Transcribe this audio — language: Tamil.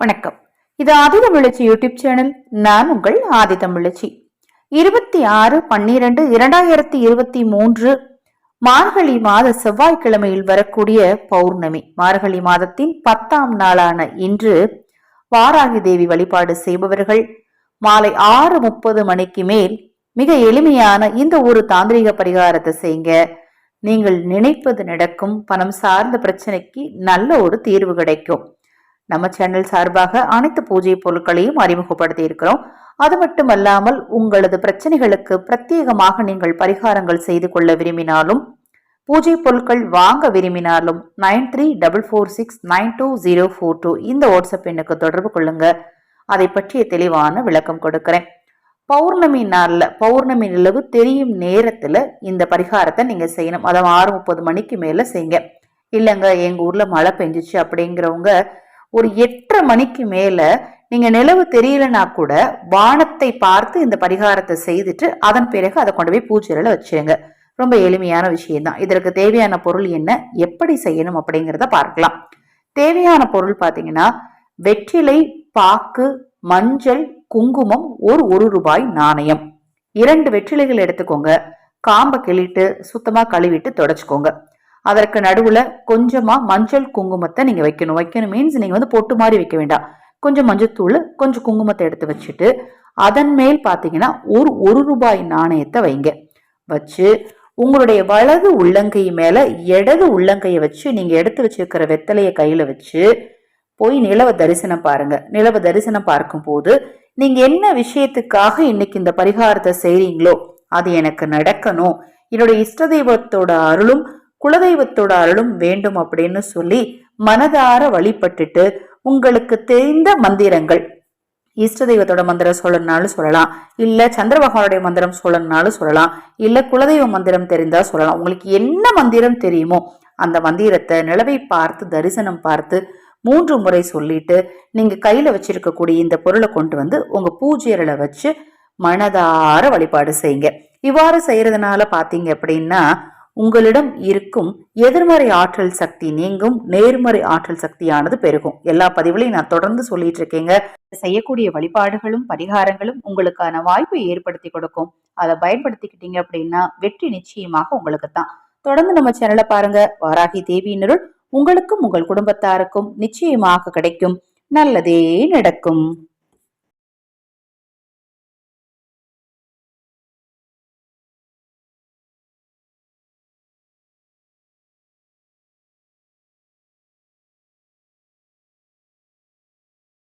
வணக்கம். இது ஆதி தமிழச்சி யூடியூப் சேனல். நான் உங்கள் ஆதி தமிழச்சி. இருபத்தி ஆறு பன்னிரண்டு இரண்டாயிரத்தி இருபத்தி மூன்று மார்கழி மாத செவ்வாய்க்கிழமையில் வரக்கூடிய பௌர்ணமி. மார்கழி மாதத்தின் பத்தாம் நாளான இன்று வாராகி தேவி வழிபாடு செய்பவர்கள் மாலை ஆறு முப்பது மணிக்கு மேல் மிக எளிமையான இந்த ஒரு தாந்திரிக பரிகாரத்தை செய்யுங்க. நீங்கள் நினைப்பது நடக்கும். பணம் சார்ந்த பிரச்சனைக்கு நல்ல ஒரு தீர்வு கிடைக்கும். நம்ம சேனல் சார்பாக அனைத்து பூஜை பொருட்களையும் அறிமுகப்படுத்தி இருக்கிறோம். அது மட்டுமல்லாமல் உங்களது பிரச்சனைகளுக்கு பிரத்யேகமாக நீங்கள் பரிகாரங்கள் செய்து கொள்ள விரும்பினாலும் பூஜை பொருட்கள் வாங்க விரும்பினாலும் nine three double four six nine two zero four two இந்த வாட்ஸ்அப் எண்ணுக்கு தொடர்பு கொள்ளுங்க. அதை பற்றிய தெளிவான விளக்கம் கொடுக்கிறேன். பௌர்ணமி நாளில் பௌர்ணமி நிலவு தெரியும் நேரத்தில் இந்த பரிகாரத்தை நீங்கள் செய்யணும். அதாவது ஆறு முப்பது மணிக்கு மேலே செய்யுங்க. இல்லைங்க எங்கள் ஊரில் மழை பெஞ்சிச்சு அப்படிங்கிறவங்க ஒரு எட்டரை மணிக்கு மேல நீங்க நிலவு தெரியலனா கூட வானத்தை பார்த்து இந்த பரிகாரத்தை செய்துட்டு அதன் பிறகு அதை கொண்டு போய் பூஜையில வச்சிருங்க. ரொம்ப எளிமையான விஷயம்தான். இதற்கு தேவையான பொருள் என்ன எப்படி செய்யணும் அப்படிங்கிறத பார்க்கலாம். தேவையான பொருள் பார்த்தீங்கன்னா வெற்றிலை பாக்கு மஞ்சள் குங்குமம் ஒரு ஒரு ரூபாய் நாணயம். இரண்டு வெற்றிலைகள் எடுத்துக்கோங்க. காம்பை கிளிட்டு சுத்தமாக கழுவிட்டு தொடச்சிக்கோங்க. அதற்கு நடுவுல கொஞ்சமா மஞ்சள் குங்குமத்தை நீங்க வைக்கணும். வைக்கணும் மீன்ஸ் நீங்க வந்து பொட்டு மாதிரி வைக்க வேண்டாம். கொஞ்சம் மஞ்சத்தூள் கொஞ்சம் குங்குமத்தை எடுத்து வச்சுட்டு அதன் மேல் பார்த்தீங்கன்னா ஒரு ஒரு ரூபாய் நாணயத்தை வைங்க. வச்சு உங்களுடைய வலது உள்ளங்கை மேல இடது உள்ளங்கையை வச்சு நீங்க எடுத்து வச்சிருக்கிற வெத்தலையை கையில வச்சு போய் நிலவ தரிசனம் பாருங்க. நிலவ தரிசனம் பார்க்கும் போது நீங்க என்ன விஷயத்துக்காக இன்னைக்கு இந்த பரிகாரத்தை செய்றீங்களோ அது எனக்கு நடக்கணும். என்னுடைய இஷ்ட தெய்வத்தோட அருளும் குலதெய்வத்தோட அருளும் வேண்டும் அப்படின்னு சொல்லி மனதார வழிபட்டுட்டு உங்களுக்கு தெரிந்த மந்திரங்கள். இஷ்ட தெய்வத்தோட மந்திரம் சொல்லணும்னாலும் சொல்லலாம். இல்ல சந்திர பகவானுடைய மந்திரம் சொல்லணும்னாலும் சொல்லலாம். இல்ல குலதெய்வ மந்திரம் தெரிந்தா சொல்லலாம். உங்களுக்கு என்ன மந்திரம் தெரியுமோ அந்த மந்திரத்தை நிலவை பார்த்து தரிசனம் பார்த்து மூன்று முறை சொல்லிட்டு நீங்க கையில வச்சிருக்கக்கூடிய இந்த பொருளை கொண்டு வந்து உங்க பூஜையர்களை வச்சு மனதார வழிபாடு செய்யுங்க. இவ்வாறு செய்யறதுனால பாத்தீங்க அப்படின்னா உங்களிடம் இருக்கும் எதிர்மறை ஆற்றல் சக்தி நீங்கும் நேர்மறை ஆற்றல் சக்தியானது பெருகும். எல்லா பதிவுலையும் நான் தொடர்ந்து சொல்லிட்டு இருக்கேங்க செய்யக்கூடிய வழிபாடுகளும் பரிகாரங்களும் உங்களுக்கான வாய்ப்பை ஏற்படுத்தி கொடுக்கும். அதை பயன்படுத்திக்கிட்டீங்க அப்படின்னா வெற்றி நிச்சயமாக உங்களுக்கு தான் தொடர்ந்து நம்ம சேனலை பாருங்க. வாராகி தேவியினருள் உங்களுக்கும் உங்கள் குடும்பத்தாருக்கும் நிச்சயமாக கிடைக்கும். நல்லதே நடக்கும்.